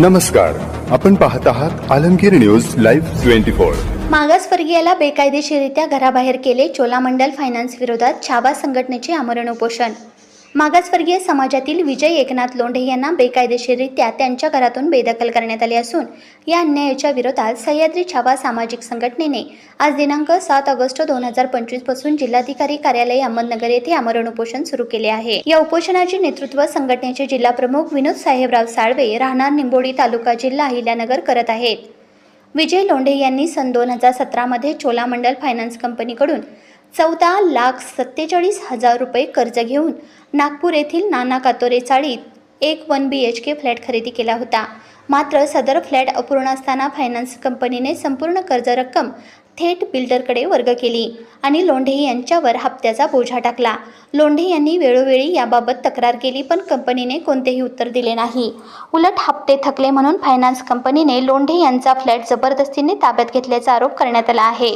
नमस्कार. आपण पाहत आहात Alamgir news live twenty four. मागासवर्गीयाला बेकायदेशीरित्या घराबाहेर केले चोलामंडल फायनान्स विरोधात छावा संघटनेचे आमरण उपोषण. मागासवर्गीय समाजातील विजय एकनाथ लोंढे यांना बेकायदेशीररित्या त्यांच्या घरातून बेदखल करण्यात आले असून या अन्यायाच्या विरोधात सह्याद्री छावा सामाजिक संघटनेने आज दिनांक सात ऑगस्ट दोन हजार पंचवीसपासून जिल्हाधिकारी कार्यालय अहमदनगर येथे आमरण उपोषण सुरू केले आहे. या उपोषणाचे नेतृत्व संघटनेचे जिल्हा प्रमुख विनोद साहेबराव साळवे राहणार निंबोडी तालुका जिल्हा अहिल्यानगर करत आहेत. विजय लोंढे यांनी सन दोन हजार सतरामध्ये चोलामंडल फायनान्स कंपनीकडून चौदा लाख सत्तेचाळीस हजार रुपये कर्ज घेऊन नागपूर येथील नाना कातोरे चाळीत एक one B H K flat खरेदी केला होता. मात्र सदर फ्लॅट अपूर्ण असताना फायनान्स कंपनीने संपूर्ण कर्ज रक्कम थेट बिल्डरकडे वर्ग केली आणि लोंढे यांच्यावर हप्त्याचा बोजा टाकला. लोंढे यांनी वेळोवेळी याबाबत तक्रार केली पण कंपनीने कोणतेही उत्तर दिले नाही. उलट हप्ते थकले म्हणून फायनान्स कंपनीने लोंढे यांचा फ्लॅट जबरदस्तीने ताब्यात घेतल्याचा आरोप करण्यात आला आहे.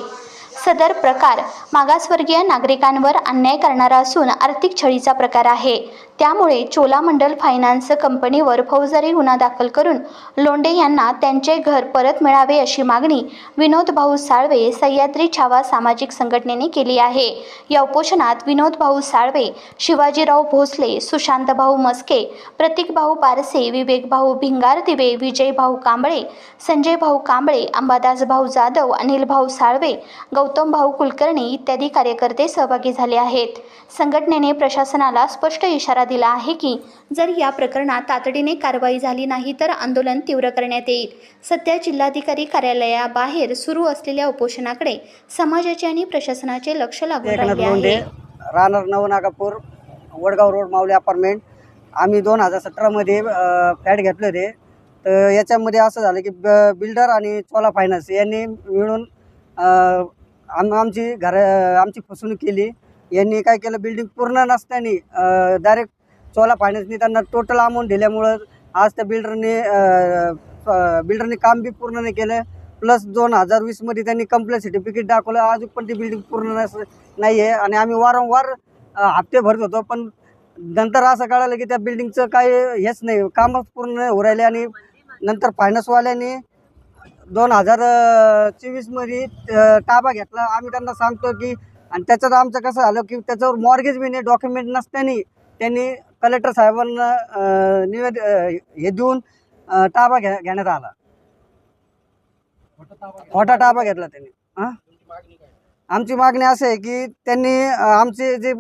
सदर प्रकार मागासवर्गीय नागरिकांवर अन्याय करणारा असून आर्थिक छळीचा प्रकार आहे. त्यामुळे चोलामंडल फायनान्स कंपनीवर फौजदारी गुन्हा दाखल करून लोंडे यांना त्यांचे घर परत मिळावे अशी मागणी विनोद भाऊ साळवे सह्याद्री छावा सामाजिक संघटनेने केली आहे. या उपोषणात विनोद भाऊ साळवे शिवाजीराव भोसले सुशांत भाऊ मस्के प्रतीक भाऊ पारसे विवेक भाऊ भिंगार दिवे विजय भाऊ कांबळे संजय भाऊ कांबळे अंबादास भाऊ जाधव अनिल भाऊ साळवे गौतम भाऊ कुलकर्णी इत्यादी कार्यकर्ते सहभागी झाले आहेत. संघटनेने प्रशासनाला स्पष्ट इशारा दिला आहे की जर या प्रकरणात तातडीने कारवाई झाली नाही तर आंदोलन तीव्र करण्यात येईल. सध्या जिल्हाधिकारी कार्यालयाबाहेर सुरू असलेल्या उपोषणाकडे समाजाचे आणि प्रशासनाचे लक्ष लागून राहिले आहे. राहणार नवनागापूर वडगाव रोड माऊली अपार्टमेंट. आम्ही दोन हजार सतरामध्ये फ्लॅट घेतले होते. तर याच्यामध्ये असं झालं की ब बिल्डर आणि चोला फायनान्स यांनी मिळून आम आमची घर आमची फसवणूक केली. यांनी काय केलं? बिल्डिंग पूर्ण नसताना डायरेक्ट चोला फायनान्सनी त्यांना टोटल अमाऊंट दिल्यामुळं आज त्या बिल्डरने बिल्डरने काम बी पूर्ण नाही केलं. प्लस दोन हजार वीसमध्ये त्यांनी कंप्लेंट सर्टिफिकेट दाखवलं. अजून पण ती बिल्डिंग पूर्ण नस नाही आहे आणि आम्ही वारंवार हप्ते भरत होतो. पण नंतर असं कळालं की त्या बिल्डिंगचं काय हेच नाही. कामच पूर्ण नाही होऊ राहिले आणि नंतर फायनान्सवाल्यांनी दोन हजार चोवीसमध्ये ताबा घेतला. आम्ही त्यांना सांगतो की आणि त्याच्यात आमचं कसं झालं की त्याच्यावर मॉर्गेज बी नाही डॉक्युमेंट नसताना त्यांनी कलेक्टर साहेबांना निवेद हे देऊन ताबा घ्या घेण्यात आला. खोटा ताबा घेतला त्यांनी. हां? आमची मागणी असं आहे की त्यांनी आमचे जे